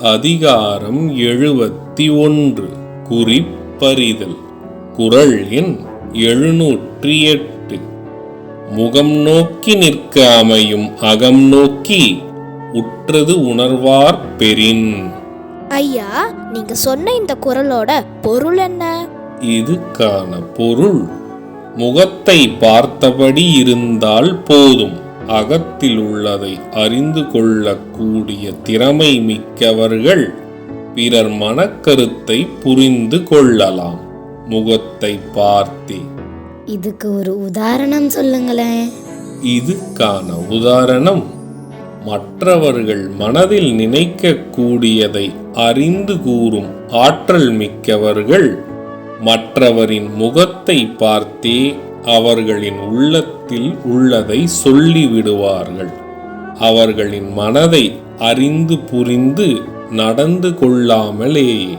அதிகாரம் எழுபத்தி ஒன்று. குறிப்பறிதல். குரல் எண் எழுநூற்றி எட்டு முகம் நோக்கி நிற்க அமையும் அகம் நோக்கி உற்றது உணர்வார் பெறின் ஐயா நீங்க சொன்ன இந்த குரலோட பொருள் என்ன? இதுக்கான பொருள் முகத்தை பார்த்தபடி இருந்தால் போதும். அகத்தில் உள்ளதை அறிந்து கொள்ளக்கூடிய திறமை மிக்கவர்கள் பிறர் மனக்கருத்தை புரிந்து கொள்ளலாம். முகத்தை பார்த்தே. இதுக்கு ஒரு உதாரணம் சொல்லுங்களேன். இதுக்கான உதாரணம் மற்றவர்கள் மனதில் நினைக்கக்கூடியதை அறிந்து கூறும் ஆற்றல் மிக்கவர்கள் மற்றவரின் முகத்தை பார்த்தே அவர்களின் உள்ளத்தில் உள்ளதை சொல்லிவிடுவார்கள். அவர்களின் மனதை அறிந்து புரிந்து நடந்து கொள்ளாமலேயே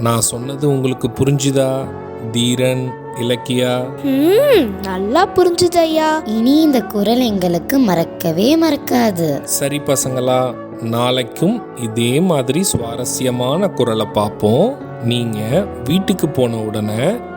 நான் சொன்னது உங்களுக்கு புரிஞ்சுதா தீரன் இலக்கியா? நல்லா புரிஞ்சுது ஐயா இனி இந்த குரல் எங்களுக்கு மறக்கவே மறக்காது. சரி பசங்களா நாளைக்கும் இதே மாதிரி சுவாரஸ்யமான குரலை பார்ப்போம். நீங்க வீட்டுக்கு போன உடனே